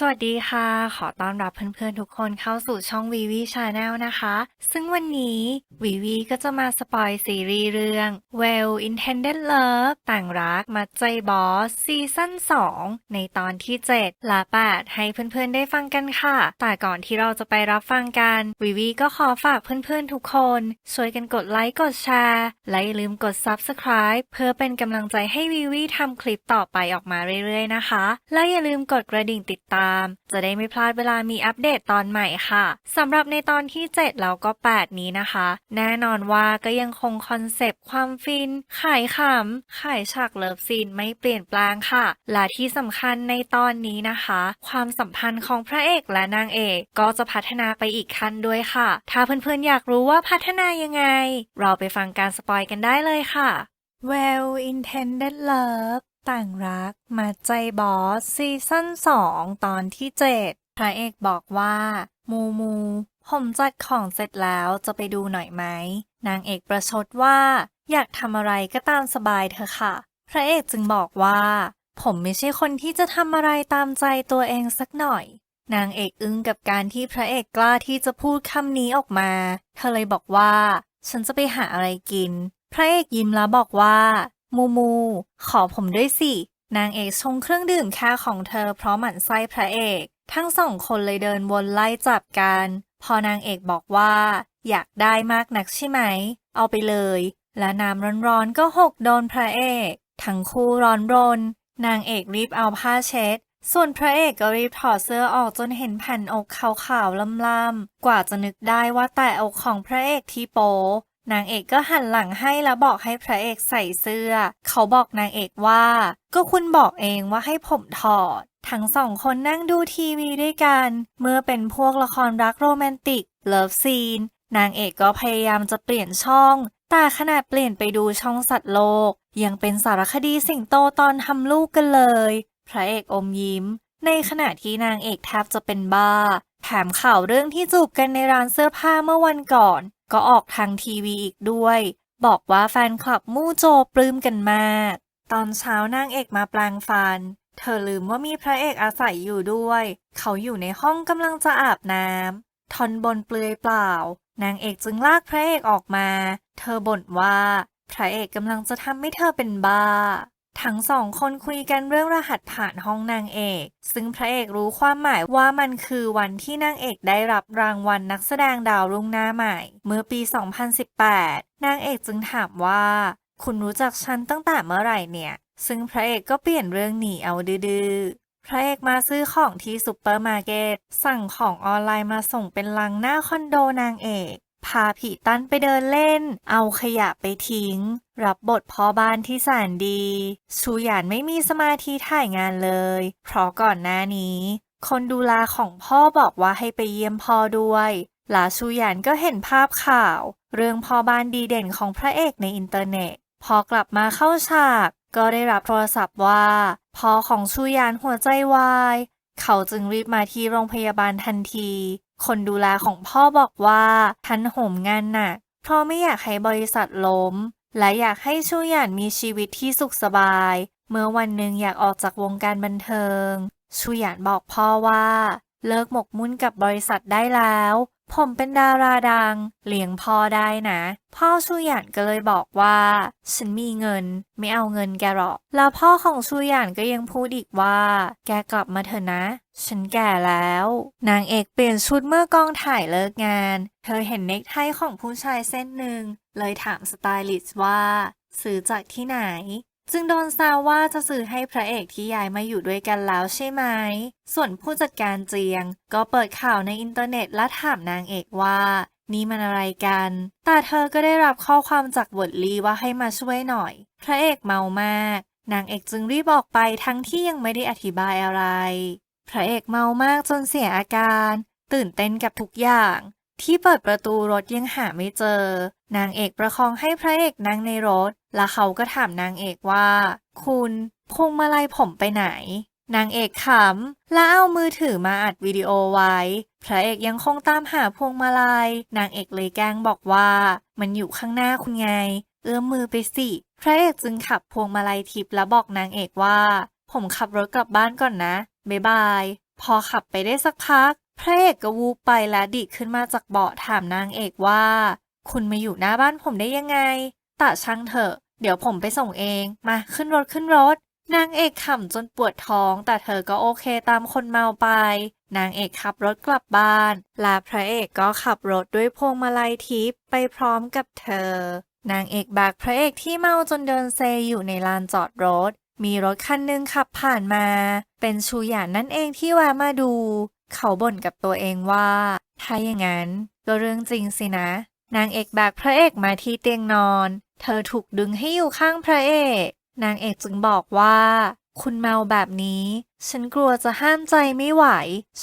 สวัสดีค่ะ ขอต้อนรับเพื่อนๆทุกคนเข้าสู่ช่องวีวีชาแนลนะคะ ซึ่งวันนี้วีวีก็จะมาสปอยซีรีส์เรื่อง Well Intended Love ต่างรักมัดใจบอสซีซั่น2 ในตอนที่ 7 และ 8 ให้เพื่อนๆได้ฟังกันค่ะ แต่ก่อนที่เราจะไปรับฟังกันวีวีก็ขอฝากเพื่อนๆทุกคน ช่วยกันกดไลค์กดแชร์และอย่าลืมกด Subscribe เพื่อเป็นกำลังใจให้วีวีทำคลิปต่อไปออกมาเรื่อยๆนะคะ และอย่าลืมกดกระดิ่งติดตามจะได้ไม่พลาดเวลามีอัปเดตตอนใหม่ค่ะสำหรับในตอนที่ 7 แล้วก็ 8 นี้นะคะ แน่นอนว่าก็ยังคงคอนเซปต์ความฟิน ขายขำขายฉากเลิฟซีนไม่เปลี่ยนแปลงค่ะ และที่สำคัญในตอนนี้นะคะ ความสัมพันธ์ของพระเอกและนางเอกก็จะพัฒนาไปอีกขั้นด้วยค่ะ ถ้าเพื่อนๆอยากรู้ว่าพัฒนายังไง เราไปฟังการสปอยกันได้เลยค่ะ Well Intended Love ต่างรัก มาใจบอส ซีซั่น2ตอนที่ 7 พระเอกบอกว่า มูมู ผมจัดของเสร็จแล้วจะไปดูหน่อยไหม นางเอกประชดว่า อยากทำอะไรก็ตามสบายเธอะค่ะ พระเอกจึงบอกว่า ผมไม่ใช่คนที่จะทำอะไรตามใจตัวเองสักหน่อย นางเอกอึ้งกับการที่พระเอกกล้าที่จะพูดคำนี้ออกมา เธอเลยบอกว่า ฉันจะไปหาอะไรกิน พระเอกยิ้มแล้วบอกว่า มูมู ขอผมด้วยสิ นางเอกชงเครื่องดื่มแค่ของเธอเพราะหมั่นไส้พระเอก ทั้งสองคนเลยเดินวนไล่จับกัน พอนางเอกบอกว่า อยากได้มากนักใช่ไหม เอาไปเลย และน้ำร้อนๆก็หกโดนพระเอก ทั้งคู่ร้อนรน นางเอกรีบเอาผ้าเช็ด ส่วนพระเอกก็รีบถอดเสื้อออกจนเห็นแผ่นอกขาวๆล่ำๆ กว่าจะนึกได้ว่าแต่อกของพระเอกที่โป นางเอกก็หันหลังให้แล้วบอกให้พระเอกใส่เสื้อ เขาบอกนางเอกว่า ก็คุณบอกเองว่าให้ผมถอด ทั้งสองคนนั่งดูทีวีด้วยกัน เมื่อเป็นพวกละครรักโรแมนติก เลิฟซีน นางเอกก็พยายามจะเปลี่ยนช่องแต่ขนาดเปลี่ยนไปดูช่องสัตว์โลก ยังเป็นสารคดีสิงโตตอนทำลูกกันเลย พระเอกอมยิ้ม ในขณะที่นางเอกแทบจะเป็นบ้า แถมข่าวเรื่องที่จูบกันในร้านเสื้อผ้าเมื่อวันก่อน ก็ออกทางทีวีอีกด้วย บอกว่าแฟนคลับมู่โจปลื้มกันมาก ตอนเช้านางเอกมาแปลงฟัน เธอลืมว่ามีพระเอกอาศัยอยู่ด้วย เขาอยู่ในห้องกำลังจะอาบน้ำทอนบนเปลือยเปล่า นางเอกจึงลากพระเอกออกมา เธอบ่นว่า พระเอกกำลังจะทำให้เธอเป็นบ้า ทั้งสองคนคุยกันเรื่องรหัสผ่านห้องนางเอก ซึ่งพระเอกรู้ความหมายว่ามันคือวันที่นางเอกได้รับรางวัลนักแสดงดาวรุ่งหน้าใหม่ เมื่อปี 2018 นางเอกจึงถามว่า คุณรู้จักฉันตั้งแต่เมื่อไหร่เนี่ย ซึ่งพระเอกก็เปลี่ยนเรื่องหนีเอาดื้อพระเอกมาซื้อของที่ซุปเปอร์มาร์เก็ตสั่งของออนไลน์มาส่งเป็นลังหน้าคอนโดนางเอก พาผีตั้นไปเดินเล่น เอาขยะไปทิ้ง รับบทพ่อบ้านที่แสนดี ชูหยานไม่มีสมาธิถ่ายงานเลย เพราะก่อนหน้านี้ คนดูแลของพ่อบอกว่าให้ไปเยี่ยมพ่อด้วยหลาชูหยานก็เห็นภาพข่าว เรื่องพ่อบ้านดีเด่นของพระเอกในอินเทอร์เน็ต พอกลับมาเข้าฉาก ก็ได้รับโทรศัพท์ว่าพ่อของชูหยานหัวใจวาย เขาจึงรีบมาที่โรงพยาบาลทันที คนดูแลของพ่อบอกว่าทันโหมงานหนักเพราะไม่อยากให้บริษัทล้ม และอยากให้ชูหยานมีชีวิตที่สุขสบาย เมื่อวันหนึ่งอยากออกจากวงการบันเทิง ชูหยานบอกพ่อว่า เลิกหมกมุ่นกับบริษัทได้แล้ว ผมเป็นดาราดัง เลี้ยงพ่อได้นะ พ่อชูหยานก็เลยบอกว่า ฉันมีเงิน ไม่เอาเงินแกหรอก แล้วพ่อของชูหยานก็ยังพูดอีกว่า แกกลับมาเถอะนะ ฉันแก่แล้ว นางเอกเปลี่ยนชุดเมื่อกองถ่ายเลิกงาน เธอเห็นเนคไทของผู้ชายเส้นหนึ่ง เลยถามสไตลิสต์ว่า ซื้อจากที่ไหน จึงโดนซาวว่าจะซื้อให้พระเอกที่ย้ายมาอยู่ด้วยกันแล้วใช่ไหม ส่วนผู้จัดการเจียง ก็เปิดข่าวในอินเทอร์เน็ตและถามนางเอกว่านี่มันอะไรกัน แต่เธอก็ได้รับข้อความจากบทลีว่าให้มาช่วยหน่อย พระเอกเมามาก นางเอกจึงรีบออกไปทั้งที่ยังไม่ได้อธิบายอะไร พระเอกเมามากจนเสียอาการ ตื่นเต้นกับทุกอย่าง ที่เปิดประตูรถยังหาไม่เจอ นางเอกประคองให้พระเอกนั่งในรถ แล้วเขาก็ถามนางเอกว่า คุณพวงมาลัยผมไปไหน นางเอกขำแล้วเอามือถือมาอัดวิดีโอไว้ พระเอกยังคงตามหาพวงมาลัย นางเอกเลยแกล้งบอกว่า มันอยู่ข้างหน้าคุณไง เอื้อมมือไปสิ พระเอกจึงขับพวงมาลัยทิพย์แล้วบอกนางเอกว่า ผมขับรถกลับบ้านก่อนนะบ๊ายบาย พอขับไปได้สักพัก พระเอกก็วูบไปและดิขึ้นมาจากเบาะถามนางเอกว่า คุณมาอยู่หน้าบ้านผมได้ยังไงต่ช่างเถอะ เดี๋ยวผมไปส่งเอง มาขึ้นรถขึ้นรถ นางเอกขำจนปวดท้อง แต่เธอก็โอเคตามคนเมาไป นางเอกขับรถกลับบ้าน และพระเอกก็ขับรถด้วยพวงมาลัยทิพย์ไปพร้อมกับเธอ นางเอกแบกพระเอกที่เมาจนเดินเซอยู่ในลานจอดรถ มีรถคันหนึ่งขับผ่านมา เป็นชูหยานนั่นเองที่แวะมาดู เขาบ่นกับตัวเองว่า ถ้าอย่างนั้นก็เรื่องจริงสินะ นางเอกแบกพระเอกมาที่เตียงนอน เธอถูกดึงให้อยู่ข้างพระเอก นางเอกจึงบอกว่า คุณเมาแบบนี้ ฉันกลัวจะห้ามใจไม่ไหว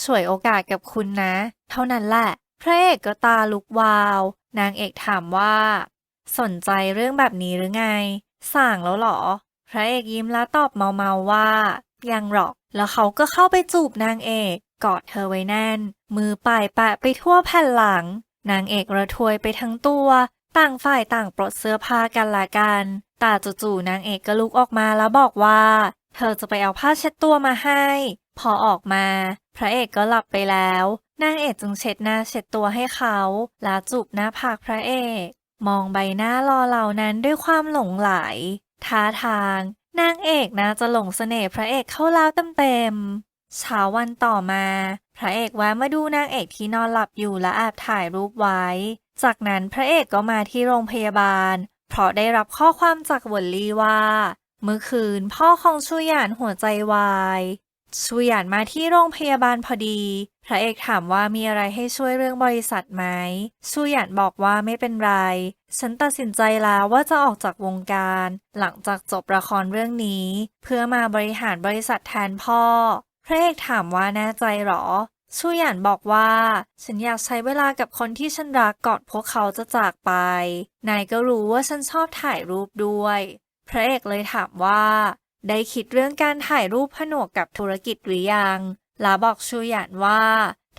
ช่วยโอกาสกับคุณนะ เท่านั้นแหละ พระเอกก็ตาลุกวาว นางเอกถามว่า สนใจเรื่องแบบนี้หรือไง สั่งแล้วหรอ พระเอกยิ้มแล้วตอบเมาๆว่า ยังหรอก แล้วเขาก็เข้าไปจูบนางเอก กอดเธอไว้แน่น มือป่ายแปะไปทั่วแผ่นหลัง นางเอกระทวยไปทั้งตัว ต่างฝ่ายต่างปลดเสื้อผ้ากันละกันแต่จู่ๆนางเอกก็ลุกออกมาแล้วบอกว่า เธอจะไปเอาผ้าเช็ดตัวมาให้ พอออกมา พระเอกก็หลับไปแล้ว นางเอกจึงเช็ดหน้าเช็ดตัวให้เขาแล้วจูบหน้าผากพระเอก มองใบหน้ารอเหล่านั้นด้วยความหลงไหลท่าทางนางเอกน่าจะหลงเสน่ห์พระเอกเข้าแล้วเต็มๆ เช้าวันต่อมา พระเอกแวะมาดูนางเอกที่นอนหลับอยู่และแอบถ่ายรูปไว้ จากนั้นพระเอกก็มาที่โรงพยาบาล เพราะได้รับข้อความจากวนลี่ว่า เมื่อคืนพ่อของชูหยานหัวใจวายชูหยานมาที่โรงพยาบาลพอดี พระเอกถามว่ามีอะไรให้ช่วยเรื่องบริษัทไหมชูหยานบอกว่าไม่เป็นไร ฉันตัดสินใจแล้วว่าจะออกจากวงการ หลังจากจบละครเรื่องนี้ เพื่อมาบริหารบริษัทแทนพ่อ พระเอกถามว่าแน่ใจหรอ ชูหยานบอกว่า ฉันอยากใช้เวลากับคนที่ฉันรักก่อนพวกเขาจะจากไป นายก็รู้ว่าฉันชอบถ่ายรูปด้วย พระเอกเลยถามว่า ได้คิดเรื่องการถ่ายรูปผนวกกับธุรกิจหรือยัง ลาบอกชูหยานว่า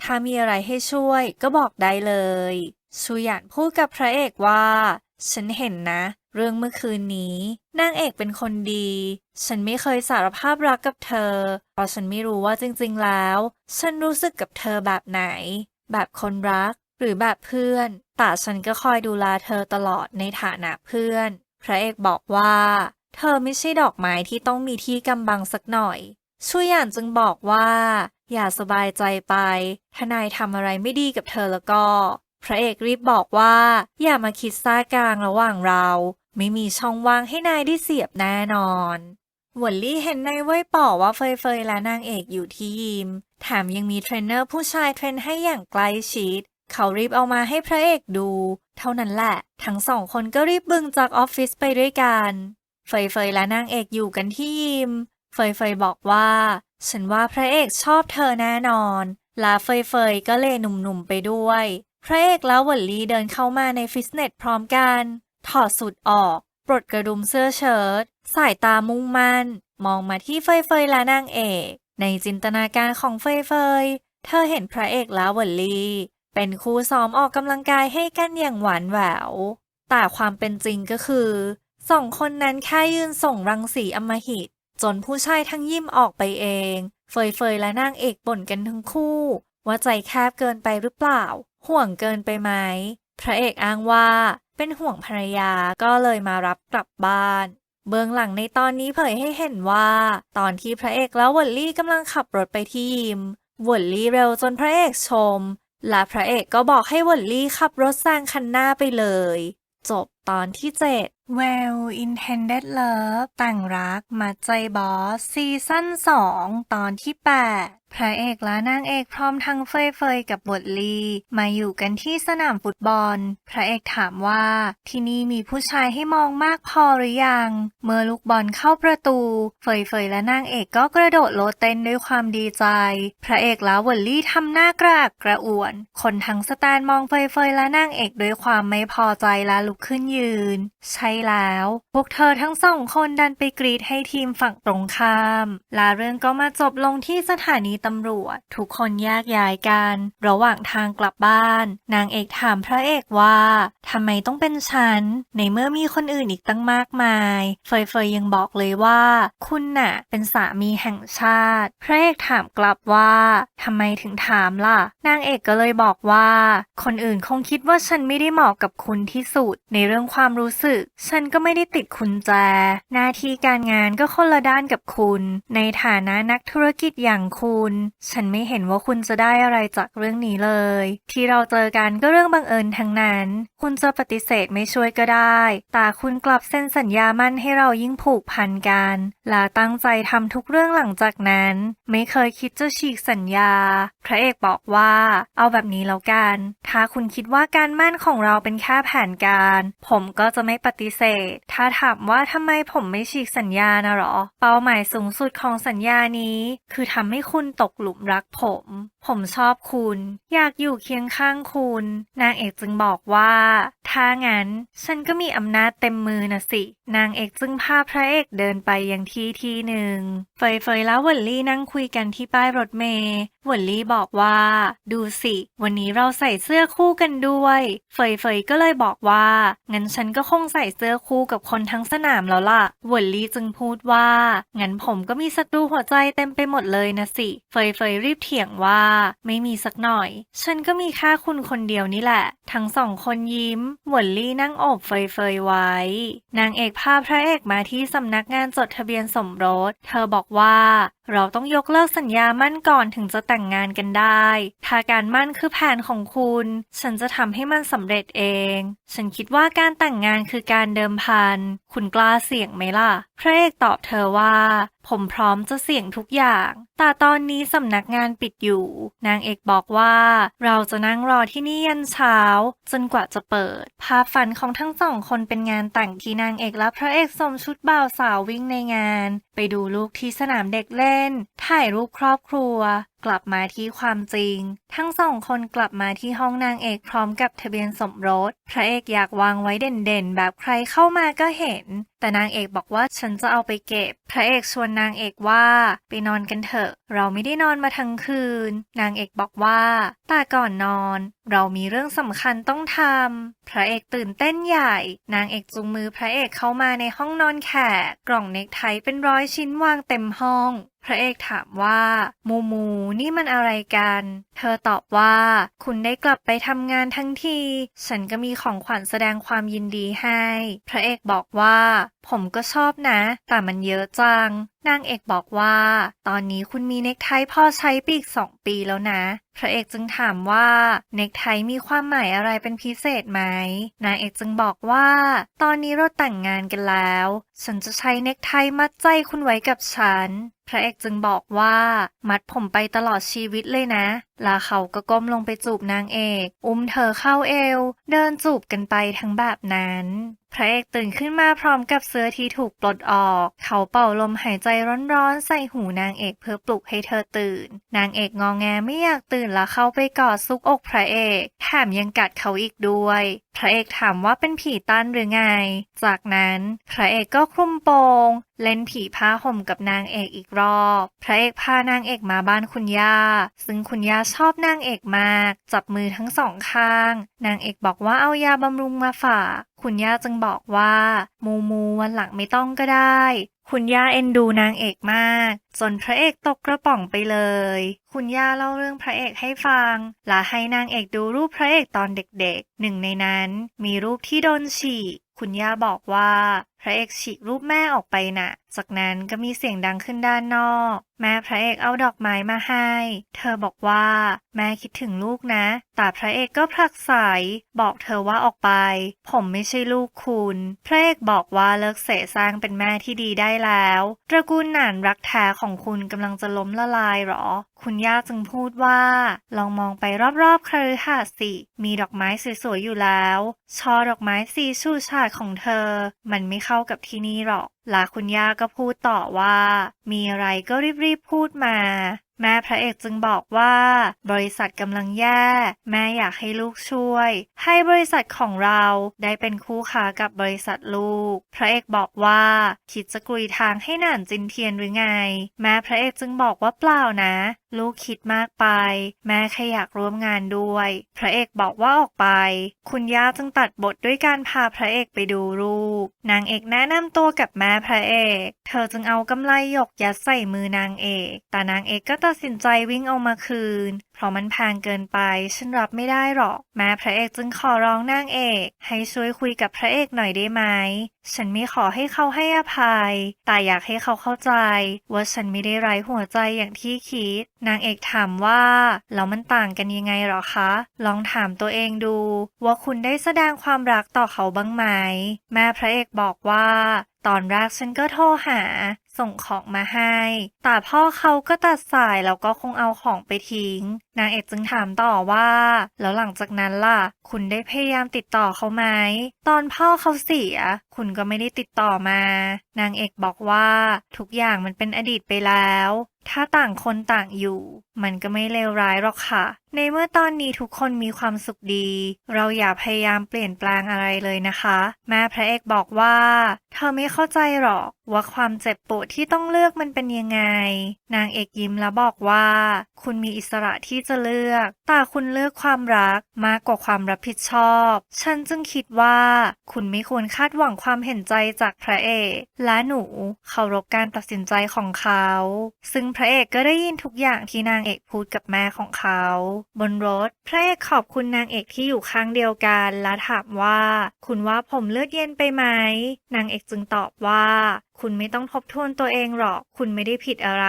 ถ้ามีอะไรให้ช่วยก็บอกได้เลย ชูหยานพูดกับพระเอกว่า ฉันเห็นนะ เรื่องเมื่อคืนนี้นางเอกเป็นคนดี ฉันไม่เคยสารภาพรักกับเธอ เพราะฉันไม่รู้ว่าจริงๆแล้ว ฉันรู้สึกกับเธอแบบไหน แบบคนรักหรือแบบเพื่อน แต่ฉันก็คอยดูแลเธอตลอดในฐานะเพื่อน พระเอกบอกว่า เธอไม่ใช่ดอกไม้ที่ต้องมีที่กำบังสักหน่อยชูหยานจึงบอกว่า อย่าสบายใจไปถ้านายทำอะไรไม่ดีกับเธอแล้วก็ พระเอกรีบบอกว่า อย่ามาคิดซ่ากลางระหว่างเรา ไม่มีช่องว่างให้นายได้เสียบแน่นอนหวนลี่เห็นในเว่ยป่อว่าเฟยเฟยและนางเอกอยู่ที่ยิมแถมยังมีเทรนเนอร์ผู้ชายเทรนให้อย่างใกล้ชิดเขารีบเอามาให้พระเอกดู เท่านั้นแหละ ทั้งสองคนก็รีบบึงจากออฟฟิศไปด้วยกันเฟยเฟยและนางเอกอยู่กันที่ยิมเฟยเฟยบอกว่า ฉันว่าพระเอกชอบเธอแน่นอน และเฟยเฟยก็เลยหนุ่มๆไปด้วย พระเอกและหวนลี่เดินเข้ามาในฟิตเนสพร้อมกัน ถอดสุดออก ปลดกระดุมเสื้อเชิ้ตสายตามุ่งมั่น มองมาที่เฟยเฟยและนางเอก ในจินตนาการของเฟยเฟยเธอเห็นพระเอกและหวลีเป็นครูซ้อมออกกำลังกายให้กันอย่างหวานแหวว แต่ความเป็นจริงก็คือสองคนนั้นแค่ยืนส่งรังสีอมหิต จนผู้ชายทั้งยิ้มออกไปเอง เฟยเฟยและนางเอกบ่นกันทั้งคู่ ว่าใจแคบเกินไปหรือเปล่า ห่วงเกินไปไหม พระเอกอ้างว่า เป็นห่วงภรรยาก็เลยมารับกลับบ้าน เบื้องหลังในตอนนี้เผยให้เห็นว่า ตอนที่พระเอกและววอลลี่กำลังขับรถไปที่ยิมวอลลี่เร็วจนพระเอกชม และพระเอกก็บอกให้วอลลี่ขับรถแซงคันหน้าไปเลย จบ ตอนที่ 7 Well Intended Love แต่งรักมัดใจบอส ซีซั่น 2 ตอนที่ 8 พระเอกและนางเอกพร้อมทั้งเฟยเฟยกับบทลี มาอยู่กันที่สนามฟุตบอล พระเอกถามว่า ที่นี่มีผู้ชายให้มองมากพอหรือยัง เมื่อลูกบอลเข้าประตู เฟยเฟยและนางเอกก็กระโดดโลดเต้นด้วยความดีใจ พระเอกและวอลลี่ทำหน้ากระอักกระอ่วน คนทั้งสแตนมองเฟยเฟยและนางเอกด้วยความไม่พอใจและลุกขึ้นยืนยืน ใช่แล้ว พวกเธอทั้งสองคนดันไปกรีดให้ทีมฝั่งตรงข้าม ลาเรื่องก็มาจบลงที่สถานีตำรวจ ทุกคนแยกย้ายกัน ระหว่างทางกลับบ้าน นางเอกถามพระเอกว่าทำไมต้องเป็นฉัน ในเมื่อมีคนอื่นอีกตั้งมากมาย เฟยเฟยยังบอกเลยว่า คุณน่ะ เป็นสามีแห่งชาติ พระเอกถามกลับว่าทำไมถึงถามล่ะ นางเอกก็เลยบอกว่า คนอื่นคงคิดว่าฉันไม่ได้เหมาะกับคุณที่สุด ในเรื่องความรู้สึก ฉันก็ไม่ได้ติดคุณแจ หน้าที่การงานก็คนละด้านกับคุณ ในฐานะนักธุรกิจอย่างคุณ ฉันไม่เห็นว่าคุณจะได้อะไรจากเรื่องนี้เลย ที่เราเจอกันก็เรื่องบังเอิญทั้งนั้น คุณจะปฏิเสธไม่ช่วยก็ได้ แต่คุณกลับเซ็นสัญญามั่นให้เรายิ่งผูกพันกัน และตั้งใจทำทุกเรื่องหลังจากนั้น ไม่เคยคิดจะฉีกสัญญา พระเอกบอกว่า เอาแบบนี้แล้วกัน ถ้าคุณคิดว่าการมั่นของเราเป็นแค่แผนการผมก็จะไม่ปฏิเสธ ถ้าถามว่าทำไมผมไม่ฉีกสัญญานะหรอ เป้าหมายสูงสุดของสัญญานี้ คือทำให้คุณตกหลุมรักผม ผมชอบคุณ อยากอยู่เคียงข้างคุณ นางเอกจึงบอกว่า ถ้างั้น ฉันก็มีอำนาจเต็มมือนะสิ นางเอกจึงพาพระเอกเดินไปยังที่ที่หนึ่ง เฟยเฟยและหวนลี่นั่งคุยกันที่ป้ายรถเมล์หวนลี่บอกว่า ดูสิ วันนี้เราใส่เสื้อคู่กันด้วย เฟยเฟยก็เลยบอกว่างั้นฉันก็คงใส่เสื้อคู่กับคนทั้งสนามแล้วล่ะหวนลี่จึงพูดว่า งั้นผมก็มีศัตรูหัวใจเต็มไปหมดเลยนะสิ เฟยเฟยรีบเถียงว่า ไม่มีสักหน่อย ฉันก็มีแค่คุณคนเดียวนี่แหละ ทั้งสองคนยิ้มหวนลี่นั่งโอบเฟยเฟยไว้ นางเอกพาพระเอกมาที่สำนักงานจดทะเบียนสมรส เธอบอกว่า เราต้องยกเลิกสัญญามั่นก่อนถึงจะแต่งงานกันได้ ถ้าการมั่นคือแผนของคุณ ฉันจะทำให้มันสำเร็จเอง ฉันคิดว่าการแต่งงานคือการเดิมพัน คุณกล้าเสี่ยงไหมล่ะ พระเอกตอบเธอว่า ผมพร้อมจะเสี่ยงทุกอย่าง แต่ตอนนี้สำนักงานปิดอยู่ นางเอกบอกว่า เราจะนั่งรอที่นี่ยันเช้า จนกว่าจะเปิด ภาพฝันของทั้งสองคนเป็นงานแต่งที่นางเอกและพระเอกสวมชุดบ่าวสาววิ่งในงาน ไปดูลูกที่สนามเด็กเล่น ถ่ายรูปครอบครัวกลับมาที่ความจริง ทั้งสองคนกลับมาที่ห้องนางเอกพร้อมกับทะเบียนสมรส พระเอกอยากวางไว้เด่นๆ แบบใครเข้ามาก็เห็น แต่นางเอกบอกว่าฉันจะเอาไปเก็บ พระเอกชวนนางเอกว่า ไปนอนกันเถอะ เราไม่ได้นอนมาทั้งคืน นางเอกบอกว่าแต่ก่อนนอน เรามีเรื่องสำคัญต้องทำพระเอกตื่นเต้นใหญ่ นางเอกจูงมือพระเอกเข้ามาในห้องนอนแขกกล่องเน็กไทเป็นร้อยชิ้นวางเต็มห้อง พระเอกถามว่า มูมู นี่มันอะไรกัน เธอตอบว่า คุณได้กลับไปทำงานทั้งที ฉันก็มีของขวัญแสดงความยินดีให้ พระเอกบอกว่า ผมก็ชอบนะ แต่มันเยอะจัง นางเอกบอกว่า ตอนนี้คุณมีเน็กไทพ่อใช้ปีกสองปีแล้วนะ พระเอกจึงถามว่าเน็กไทมีความหมายอะไรเป็นพิเศษไหม นางเอกจึงบอกว่า ตอนนี้เราแต่งงานกันแล้ว ฉันจะใช้เน็กไทมัดใจคุณไว้กับฉัน พระเอกจึงบอกว่า มัดผมไปตลอดชีวิตเลยนะแล้วเขาก็ก้มลงไปจูบนางเอก อุ้มเธอเข้าเอว เดินจูบกันไปทั้งแบบนั้นพระเอกตื่นขึ้นมาพร้อมกับเสื้อที่ถูกปลดออก เขาเป่าลมหายใจร้อนๆ ใส่หูนางเอกเพื่อปลุกให้เธอตื่น นางเอกงองแงไม่อยากตื่นแล้วเข้าไปกอดซุกอกพระเอกแถมยังกัดเขาอีกด้วย พระเอกถามว่าเป็นผีต้านหรือไง จากนั้นพระเอกก็คลุมโปง เล่นผีผ้าห่มกับนางเอกอีกรอบ พระเอกพานางเอกมาบ้านคุณย่า ซึ่งคุณย่าชอบนางเอกมาก จับมือทั้งสองข้าง นางเอกบอกว่าเอายาบำรุงมาฝากคุณย่าจึงบอกว่า มูมูวันหลังไม่ต้องก็ได้ คุณย่าเอ็นดูนางเอกมาก จนพระเอกตกกระป๋องไปเลย คุณย่าเล่าเรื่องพระเอกให้ฟัง และให้นางเอกดูรูปพระเอกตอนเด็กๆ หนึ่งในนั้นมีรูปที่โดนฉีกคุณย่าบอกว่าพระเอกฉีกรูปแม่ออกไปน่ะ จากนั้นก็มีเสียงดังขึ้นด้านนอก แม่พระเอกเอาดอกไม้มาให้ เธอบอกว่า แม่คิดถึงลูกนะ แต่พระเอกก็ผลักไสบอกเธอว่าออกไป ผมไม่ใช่ลูกคุณ พระเอกบอกว่าเลิกเสสร้างเป็นแม่ที่ดีได้แล้ว ตระกูลหนานรักแท้ของคุณกำลังจะล้มละลายหรอ คุณย่าจึงพูดว่า ลองมองไปรอบๆคฤหาสน์สิ มีดอกไม้สวยๆอยู่แล้วช่อดอกไม้สีชูชาดของเธอ มันไม่เข้ากับที่นี่หรอก และคุณย่าก็พูดต่อว่า มีอะไรก็รีบๆพูดมา แม่พระเอกจึงบอกว่า บริษัทกำลังแย่ แม่อยากให้ลูกช่วย ให้บริษัทของเราได้เป็นคู่ค้ากับบริษัทลูก พระเอกบอกว่าคิดจะกลุยทางให้หนานจินเทียนหรือไง แม่พระเอกจึงบอกว่าเปล่านะ ลูกคิดมากไป แม่แค่อยากร่วมงานด้วย พระเอกบอกว่าออกไป คุณย่าจึงตัดบทด้วยการพาพระเอกไปดูรูปนางเอกแนะนำตัวกับแม่พระเอก เธอจึงเอากำไลหยกยัดใส่มือนางเอก แต่นางเอกก็ตัดสินใจวิ่งเอามาคืน เพราะมันแพงเกินไป ฉันรับไม่ได้หรอก แม่พระเอกจึงขอร้องนางเอก ให้ช่วยคุยกับพระเอกหน่อยได้ไหม ฉันไม่ขอให้เขาให้อภัย แต่อยากให้เขาเข้าใจ ว่าฉันไม่ได้ไร้หัวใจอย่างที่คิด นางเอกถามว่าแล้วมันต่างกันยังไงหรอคะ ลองถามตัวเองดู ว่าคุณได้แสดงความรักต่อเขาบ้างไหม แม่พระเอกบอกว่า ตอนแรกฉันก็โทรหา ส่งของมาให้ แต่พ่อเขาก็ตัดสายแล้วก็คงเอาของไปทิ้ง นางเอกจึงถามต่อว่า แล้วหลังจากนั้นล่ะ คุณได้พยายามติดต่อเขาไหม ตอนพ่อเขาเสีย คุณก็ไม่ได้ติดต่อมา นางเอกบอกว่าทุกอย่างมันเป็นอดีตไปแล้ว ถ้าต่างคนต่างอยู่ มันก็ไม่เลวร้ายหรอกค่ะในเมื่อตอนนี้ทุกคนมีความสุขดี เราอย่าพยายามเปลี่ยนแปลงอะไรเลยนะคะ แม่พระเอกบอกว่า เธอไม่เข้าใจหรอกว่าความเจ็บปวดที่ต้องเลือกมันเป็นยังไง นางเอกยิ้มแล้วบอกว่า คุณมีอิสระที่จะเลือก แต่คุณเลือกความรักมากกว่าความรับผิดชอบ ฉันจึงคิดว่า คุณไม่ควรคาดหวังความเห็นใจจากพระเอก และหนูเคารพการตัดสินใจของเขา ซึ่งพระเอกก็ได้ยินทุกอย่างที่นางเอกพูดกับแม่ของเขาบนรถพระเอกขอบคุณนางเอกที่อยู่ข้างเดียวกันและถามว่า คุณว่าผมเลือดเย็นไปไหม นางเอกจึงตอบว่า คุณไม่ต้องทบทวนตัวเองหรอก คุณไม่ได้ผิดอะไร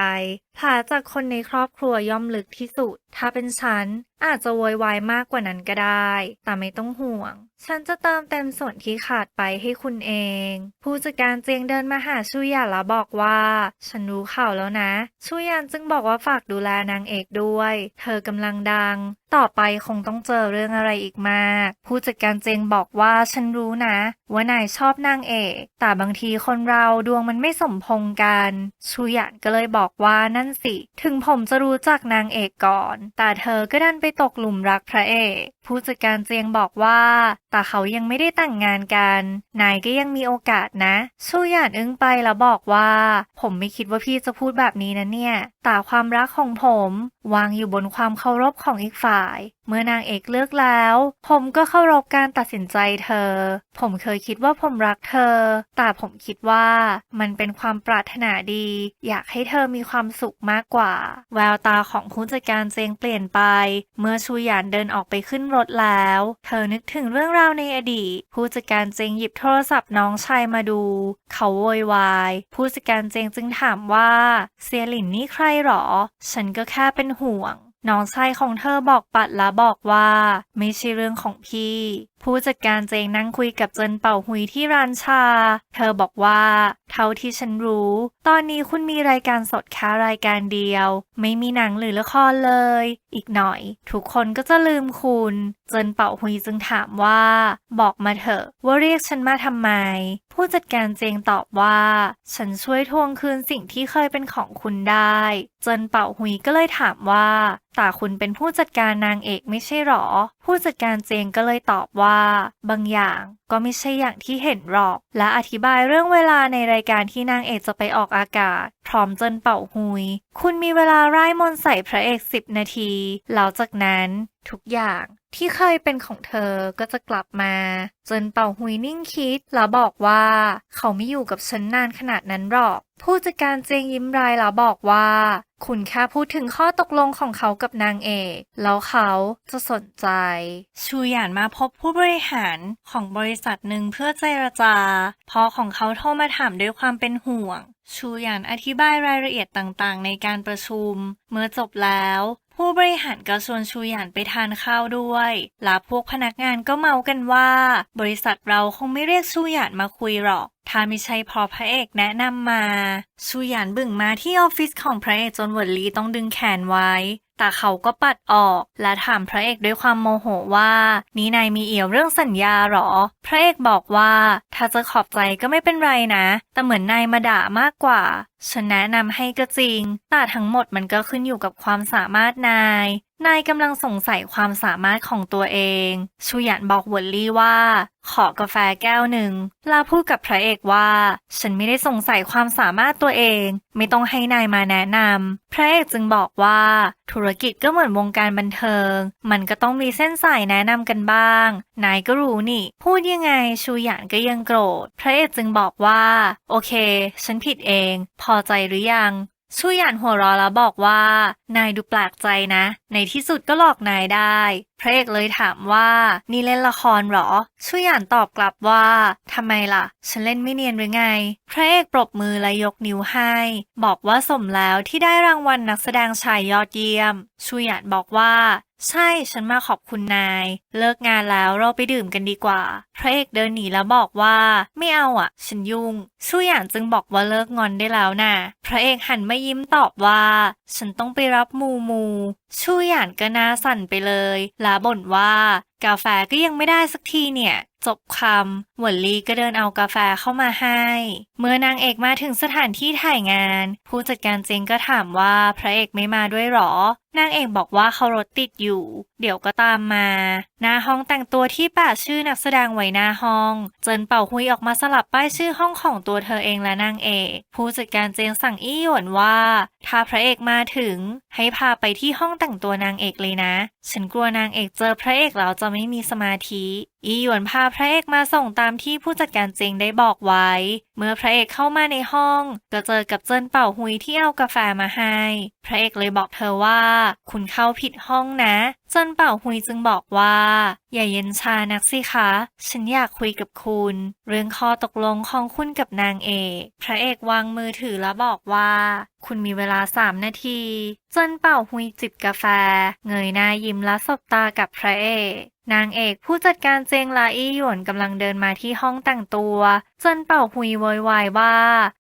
ผาจากคนในครอบครัวย่อมลึกที่สุด ถ้าเป็นฉัน อาจจะโวยวายมากกว่านั้นก็ได้ แต่ไม่ต้องห่วง ฉันจะเติมเต็มส่วนที่ขาดไปให้คุณเอง ผู้จัดการเจียงเดินมาหาชูหยานแล้วบอกว่า ฉันรู้ข่าวแล้วนะชูหยานจึงบอกว่าฝากดูแลนางเอกด้วย เธอกำลังดังต่อไปคงต้องเจอเรื่องอะไรอีกมาก ผู้จัดการเจงบอกว่าฉันรู้นะ ว่านายชอบนางเอก แต่บางทีคนเราดวงมันไม่สมพงกัน ชูหยานก็เลยบอกว่านั่นสิ ถึงผมจะรู้จักนางเอกก่อน แต่เธอก็ดันไปตกหลุมรักพระเอก ผู้จัดการเจียงบอกว่า แต่เขายังไม่ได้แต่งงานกัน นายก็ยังมีโอกาสนะ ชูหยานอึ้งไปแล้วบอกว่า ผมไม่คิดว่าพี่จะพูดแบบนี้นะเนี่ย แต่ความรักของผม วางอยู่บนความเคารพของอีกฝ่ายเมื่อนางเอกเลือกแล้ว ผมก็เคารพการตัดสินใจเธอ ผมเคยคิดว่าผมรักเธอ แต่ผมคิดว่ามันเป็นความปรารถนาดี อยากให้เธอมีความสุขมากกว่า แววตาของผู้จัดการเจงเปลี่ยนไป เมื่อชูหยานเดินออกไปขึ้นรถแล้ว เธอนึกถึงเรื่องราวในอดีต ผู้จัดการเจงหยิบโทรศัพท์น้องชายมาดู เขาโวยวาย ผู้จัดการเจงจึงถามว่า เซียหลินนี่ใครหรอ ฉันก็แค่เป็นห่วง น้องชายของเธอบอกปัดและบอกว่า ไม่ใช่เรื่องของพี่ผู้จัดการเจงนั่งคุยกับเจินเป่าหุยที่ร้านชา เธอบอกว่า เท่าที่ฉันรู้ ตอนนี้คุณมีรายการสดแค่รายการเดียว ไม่มีหนังหรือละครเลย อีกหน่อย ทุกคนก็จะลืมคุณ เจินเป่าหุยจึงถามว่า บอกมาเถอะว่าเรียกฉันมาทำไม ผู้จัดการเจงตอบว่า ฉันช่วยทวงคืนสิ่งที่เคยเป็นของคุณได้ เจินเป่าหุยก็เลยถามว่าแต่คุณเป็นผู้จัดการนางเอกไม่ใช่หรอ ผู้จัดการเจงก็เลยตอบว่าบางอย่างก็ไม่ใช่อย่างที่เห็นหรอก และอธิบายเรื่องเวลาในรายการที่นางเอกจะไปออกอากาศ พร้อมเจินเป่าหุย คุณมีเวลาไร้มนใส่พระเอกสิบนาที แล้วจากนั้นทุกอย่างที่เคยเป็นของเธอก็จะกลับมา เจินเป่าหุยนิ่งคิด แล้วบอกว่า เขาไม่อยู่กับฉันนานขนาดนั้นหรอก ผู้จัดการเจงยิ้มรายแล้วบอกว่า คุณแค่พูดถึงข้อตกลงของเขากับนางเอก แล้วเขาจะสนใจ ชูหยานมาพบผู้บริหารของบริษัทหนึ่งเพื่อเจรจาพ่อของเขาโทรมาถามด้วยความเป็นห่วง ชูหยานอธิบายรายละเอียดต่างๆ ในการประชุม เมื่อจบแล้ว ผู้บริหารก็ชวนชูหยานไปทานข้าวด้วยและพวกพนักงานก็เมากันว่า บริษัทเราคงไม่เรียกชูหยานมาคุยหรอก ถ้าไม่ใช่เพอพระเอกแนะนำมา ชูหยานบึ่งมาที่ออฟฟิศของพระเอกจนหวนลีต้องดึงแขนไว้แต่เขาก็ปัดออก และถามพระเอกด้วยความโมโหว่า นี่นายมีเอี่ยวเรื่องสัญญาหรอ พระเอกบอกว่า ถ้าจะขอบใจก็ไม่เป็นไรนะ แต่เหมือนนายมาด่ามากกว่าฉันแนะนำให้ก็จริง แต่ทั้งหมดมันก็ขึ้นอยู่กับความสามารถนาย นายกำลังสงสัยความสามารถของตัวเองชูหยันบอกวนลี่ว่า ขอกาแฟแก้วหนึ่งแลาพูดกับพระเอกว่า ฉันไม่ได้สงสัยความสามารถตัวเอง ไม่ต้องให้นายมาแนะนำพระเอกจึงบอกว่า ธุรกิจก็เหมือนวงการบันเทิง มันก็ต้องมีเส้นสายแนะนำกันบ้าง นายก็รู้นี่ พูดยังไงชูหยานก็ยังโกรธ พระเอกจึงบอกว่า โอเค ฉันผิดเองพอใจหรือยังชูหยานหัวเราะแล้วบอกว่า นายดูแปลกใจนะ ในที่สุดก็หลอกนายได้พระเอกเลยถามว่า นี่เล่นละครเหรอชูหยานตอบกลับว่าทำไมล่ะ ฉันเล่นไม่เนียนหรือไง พระเอกปรบมือและยกนิ้วให้ บอกว่าสมแล้วที่ได้รางวัลนักแสดงชายยอดเยี่ยมชูหยานบอกว่า ใช่ ฉันมาขอบคุณนาย เลิกงานแล้วเราไปดื่มกันดีกว่า พระเอกเดินหนีแล้วบอกว่า ไม่เอาอะ ฉันยุ่งชูหยานจึงบอกว่าเลิกงอนได้แล้วน่ะ พระเอกหันมายิ้มตอบว่า ฉันต้องไปรับมูมูชูหยานก็น่าสั่นไปเลยละบ่นว่า กาแฟก็ยังไม่ได้สักทีเนี่ยจบคำหวนลีก็เดินเอากาแฟเข้ามาให้ เมื่อนางเอกมาถึงสถานที่ถ่ายงาน ผู้จัดการเจงก็ถามว่าพระเอกไม่มาด้วยหรอนางเอกบอกว่าเขารถติดอยู่ เดี๋ยวก็ตามมา หน้าห้องแต่งตัวที่แปะชื่อนักแสดงไว้หน้าห้อง เจินเป่าหุยออกมาสลับป้ายชื่อห้องของตัวเธอเองและนางเอก ผู้จัดการเจงสั่งอี้หยวนว่า ถ้าพระเอกมาถึง ให้พาไปที่ห้องแต่งตัวนางเอกเลยนะ ฉันกลัวนางเอกเจอพระเอกแล้วจะไม่มีสมาธิ อีหยวนพาพระเอกมาส่งตามที่ผู้จัดการเจงได้บอกไว้ เมื่อพระเอกเข้ามาในห้อง ก็เจอกับเจินเป่าหุยที่เอากาแฟมาให้ พระเอกเลยบอกเธอว่า คุณเข้าผิดห้องนะ เจินเป่าหุยจึงบอกว่า อย่าเย็นชานักสิคะ ฉันอยากคุยกับคุณ เรื่องข้อตกลงของคุณกับนางเอก พระเอกวางมือถือแล้วบอกว่า คุณมีเวลาสามนาทีเจินเป่าหุยจิบกาแฟ เงยหน้ายิ้มและสบตากับพระเอก นางเอกผู้จัดการเจงลาอี้หยวนกำลังเดินมาที่ห้องแต่งตัวจนเป่าหุยโวยวายว่า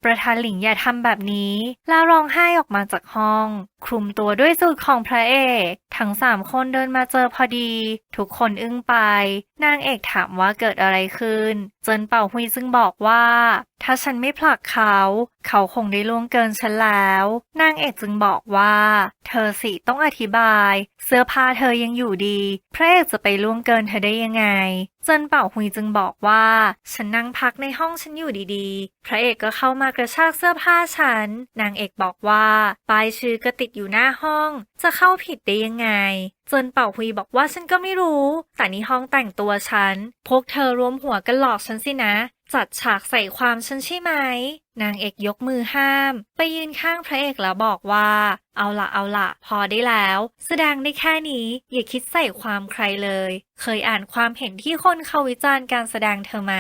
ประธานหลิงอย่าทำแบบนี้ แล้วร้องไห้ออกมาจากห้องคลุมตัวด้วยสูทของพระเอก ทั้งสามคนเดินมาเจอพอดี ทุกคนอึ้งไป นางเอกถามว่าเกิดอะไรขึ้น เจินเป่าหุยซึ่งบอกว่า ถ้าฉันไม่ผลักเขา เขาคงได้ล่วงเกินฉันแล้ว นางเอกจึงบอกว่า เธอสิต้องอธิบาย เสื้อผ้าเธอยังอยู่ดี พระเอกจะไปล่วงเกินเธอได้ยังไง เจินเป่าหุยจึงบอกว่า ฉันนั่งพักในห้องฉันอยู่ดีๆ พระเอกก็เข้ามากระชากเสื้อผ้าฉัน นางเอกบอกว่าป้ายชื่อก็ติดอยู่หน้าห้อง จะเข้าผิดได้ยังไงเจินเป่าหุยบอกว่าฉันก็ไม่รู้ แต่นี่ห้องแต่งตัวฉัน พวกเธอรวมหัวกันหลอกฉันสินะ จัดฉากใส่ความฉันใช่ไหม นางเอกยกมือห้าม ไปยืนข้างพระเอกแล้วบอกว่า เอาละเอาละพอได้แล้ว แสดงได้แค่นี้ อย่าคิดใส่ความใครเลย เคยอ่านความเห็นที่คนเขาวิจารณ์การแสดงเธอไหม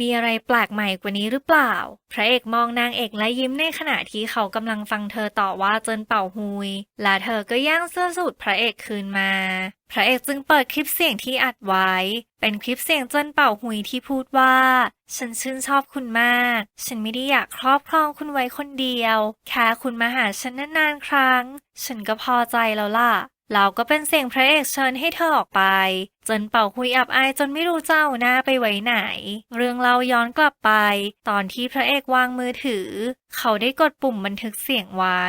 มีอะไรแปลกใหม่กว่านี้หรือเปล่า พระเอกมองนางเอกและยิ้มในขณะที่เขากำลังฟังเธอต่อว่าเจินเป่าหุย และเธอก็ย่างเสื้อสูทพระเอกคืนมา พระเอกจึงเปิดคลิปเสียงที่อัดไว้ เป็นคลิปเสียงเจินเป่าหุยที่พูดว่า ฉันชื่นชอบคุณมาก ฉันไม่ได้อยากครอบครองคุณไว้คนเดียว แค่คุณมาหาฉันนานๆครั้ง ฉันก็พอใจแล้วล่ะ แล้วก็เป็นเสียงพระเอกเชิญให้เธอออกไป จนเป่าคุยอับอายจนไม่รู้เจ้าหน้าไปไว้ไหน เรื่องเราย้อนกลับไป ตอนที่พระเอกวางมือถือ เขาได้กดปุ่มบันทึกเสียงไว้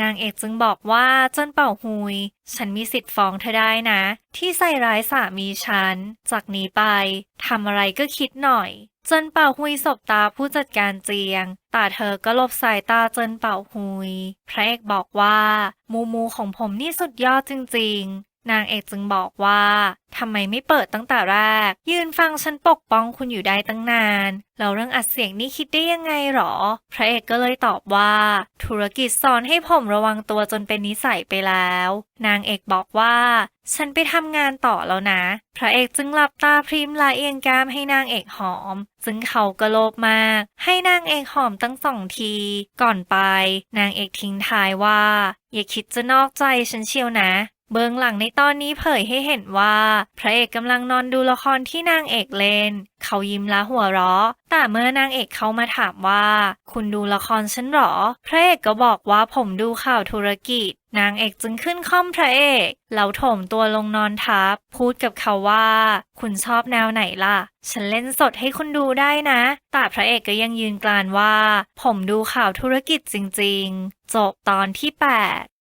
นางเอกจึงบอกว่าจนเป่าหุย ฉันมีสิทธิ์ฟ้องเธอได้นะ ที่ใส่ร้ายสามีฉัน จากนี้ไปทำอะไรก็คิดหน่อย เจินเป่าหุยสบตาผู้จัดการเจียง แต่เธอก็หลบสายตาเจินเป่าหุย พระเอกบอกว่า มูมูของผมนี่สุดยอดจริงๆ นางเอกจึงบอกว่าทำไมไม่เปิดตั้งแต่แรก ยืนฟังฉันปกป้องคุณอยู่ได้ตั้งนานแล้วเรื่องอัดเสียงนี่คิดได้ยังไงหรอ พระเอกก็เลยตอบว่า ธุรกิจสอนให้ผมระวังตัวจนเป็นนิสัยไปแล้ว นางเอกบอกว่า ฉันไปทำงานต่อแล้วนะ พระเอกจึงหลับตาพริมละเอียงกามให้นางเอกหอม ซึ่งเขาก็โลภมาก ให้นางเอกหอมตั้งสองที ก่อนไป นางเอกทิ้งท้ายว่า อย่าคิดจะนอกใจฉันเชียวนะ เบื้องหลังในตอนนี้เผยให้เห็นว่า พระเอกกำลังนอนดูละครที่นางเอกเล่น เขายิ้มและหัวเราะ แต่เมื่อนางเอกเข้ามาถามว่า คุณดูละครฉันหรอ พระเอกก็บอกว่าผมดูข่าวธุรกิจ นางเอกจึงขึ้นค่อมพระเอกแล้วถมตัวลงนอนทับ พูดกับเขาว่า คุณชอบแนวไหนล่ะ ฉันเล่นสดให้คุณดูได้นะ แต่พระเอกก็ยังยืนกลานว่า ผมดูข่าวธุรกิจจริง ๆ จบตอนที่ 8